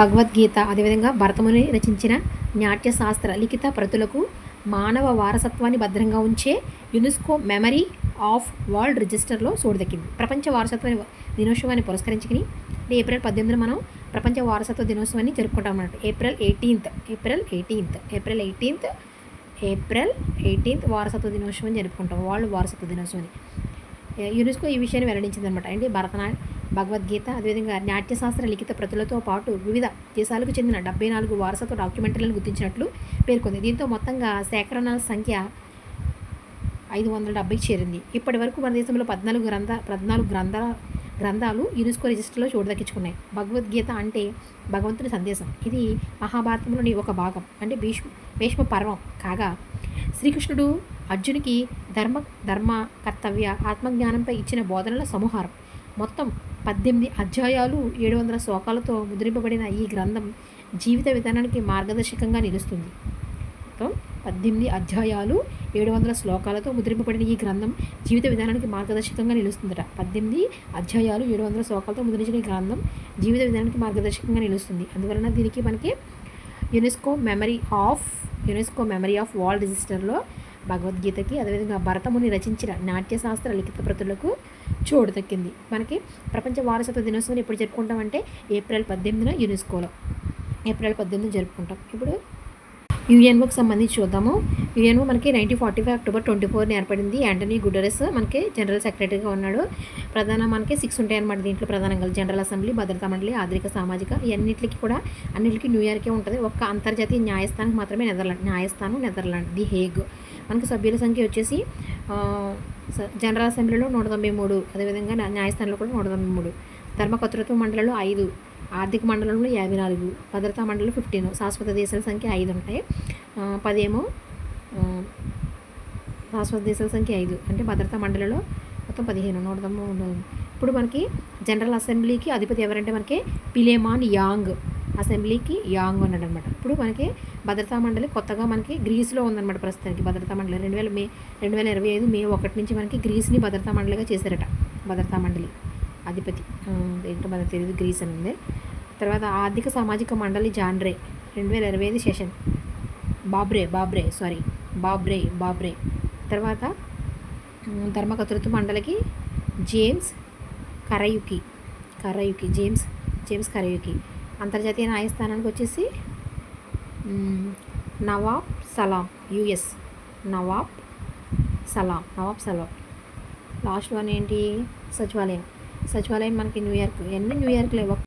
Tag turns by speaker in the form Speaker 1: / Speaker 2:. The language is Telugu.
Speaker 1: భగవద్గీత అదేవిధంగా భరతముని రచించిన నాట్యశాస్త్ర లిఖిత ప్రతులకు మానవ వారసత్వాన్ని భద్రంగా ఉంచే యునెస్కో మెమరీ ఆఫ్ వరల్డ్ రిజిస్టర్లో సోడదక్కింది ప్రపంచ వారసత్వ దినోత్సవాన్ని పురస్కరించుకుని ఏప్రిల్ పద్దెనిమిదిన మనం ప్రపంచ వారసత్వ దినోత్సవాన్ని జరుపుకుంటాం అన్నమాట April eighteenth April eighteenth April eighteenth April eighteenth వారసత్వ దినోత్సవం జరుపుకుంటాం. వరల్డ్ వారసత్వ దినోత్సవాన్ని. యునెస్కో ఈ విషయాన్ని వెల్లడించింది అనమాట అంటే భరతనా భగవద్గీత అదేవిధంగా నాట్యశాస్త్ర లిఖిత ప్రతులతో పాటు వివిధ దేశాలకు చెందిన డెబ్బై నాలుగు వారసత్వ డాక్యుమెంటరీలను గుర్తించినట్లు పేర్కొంది. దీంతో మొత్తంగా సేకరణల సంఖ్య ఐదు వందల డెబ్బైకి చేరింది. ఇప్పటి వరకు మన దేశంలో పద్నాలుగు గ్రంథ పద్నాలుగు గ్రంథ గ్రంథాలు యునెస్కో రిజిస్టర్లో చోటు దక్కించుకున్నాయి భగవద్గీత అంటే భగవంతుని సందేశం. ఇది మహాభారతంలోని ఒక భాగం. అంటే భీష్మ భీష్మ పర్వం కాగా శ్రీకృష్ణుడు అర్జునికి ధర్మ ధర్మ కర్తవ్య ఆత్మజ్ఞానంపై ఇచ్చిన బోధనల సమూహారం. మొత్తం పద్దెనిమిది అధ్యాయాలు ఏడు వందల శ్లోకాలతో ముద్రింపబడిన ఈ గ్రంథం జీవిత విధానానికి మార్గదర్శకంగా నిలుస్తుంది. మొత్తం పద్దెనిమిది అధ్యాయాలు ఏడు వందల శ్లోకాలతో ముద్రింపబడిన ఈ గ్రంథం జీవిత విధానానికి మార్గదర్శకంగా నిలుస్తుందట. పద్దెనిమిది అధ్యాయాలు ఏడు వందల శ్లోకాలతో ముద్రించిన ఈ గ్రంథం జీవిత విధానానికి మార్గదర్శకంగా నిలుస్తుంది. అందువలన దీనికి మనకి UNESCO memory of UNESCO memory of world రిజిస్టర్లో భగవద్గీతకి అదేవిధంగా భరతముని రచించిన నాట్యశాస్త్ర లిఖిత ప్రతులకు చోటు దక్కింది. మనకి ప్రపంచ వారసత్వ దినోత్సవం ఎప్పుడు జరుపుకుంటామంటే ఏప్రిల్ పద్దెనిమిదిన యునెస్కోలో. ఏప్రిల్ పద్దెనిమిది జరుపుకుంటాం. ఇప్పుడు యుఎన్ఓకి సంబంధించి చూద్దాము. యుఎన్ఓ మనకి nineteen forty five October twenty ఫోర్ని ఏర్పడింది. యాంటనీ గుడరెస్ మనకి జనరల్ సెక్రటరీగా ఉన్నాడు. ప్రధాన మనకి సిక్స్ ఉంటాయి అన్నమాట దీంట్లో ప్రధానంగా. జనరల్ అసెంబ్లీ భద్రతా మండలి ఆధునిక సామాజిక ఇవన్నిటికి కూడా అన్నిటికీ న్యూయార్కే ఉంటుంది. ఒక్క అంతర్జాతీయ న్యాయస్థానం మాత్రమే నెదర్లాండ్ న్యాయస్థానం నెదర్లాండ్. The Hague. మనకి సభ్యుల సంఖ్య వచ్చేసి జనరల్ అసెంబ్లీలో నూట తొంభై మూడు అదేవిధంగా న్యాయస్థానంలో కూడా నూట తొంభై మూడు. ధర్మకర్తృత్వ మండలంలో ఐదు ఆర్థిక మండలంలో యాభై నాలుగు భద్రతా మండలం ఫిఫ్టీన్ శాశ్వత దేశాల సంఖ్య ఐదు ఉంటాయి. పదేమో శాశ్వత దేశాల సంఖ్య ఐదు అంటే భద్రతా మండలిలో మొత్తం పదిహేను నూట తొంభై ఇప్పుడు మనకి జనరల్ అసెంబ్లీకి అధిపతి ఎవరంటే మనకి పిలేమాన్ యాంగ్. అసెంబ్లీకి యాంగ్ ఉన్నాడు అనమాట ఇప్పుడు మనకి భద్రతా మండలి కొత్తగా మనకి గ్రీస్లో ఉందన్నమాట ప్రస్తుతానికి. భద్రతా మండలి రెండు వేల మే రెండు వేల ఇరవై ఐదు మే ఒకటి నుంచి మనకి గ్రీస్ని భద్రతా మండలిగా చేశారట భద్రతా మండలి అధిపతి. ఏంటో మనకు తెలియదు గ్రీస్ అని ఉంది. తర్వాత ఆర్థిక సామాజిక మండలి జాన్రే రెండు వేల ఇరవై ఐదు సెషన్. బాబ్రే బాబ్రే సారీ బాబ్రే బాబ్రే. తర్వాత ధర్మకర్తృత్వ మండలికి జేమ్స్ కరయుకి కరయుకి జేమ్స్ జేమ్స్ కరయుకి. అంతర్జాతీయ న్యాయస్థానానికి వచ్చేసి Nawaf Salam US. Nawaf Salam Nawaf Salam. Last one ఏంటి? సచివాలయం. సచివాలయం మనకి న్యూయార్క్. ఇవన్నీ న్యూయార్క్లో?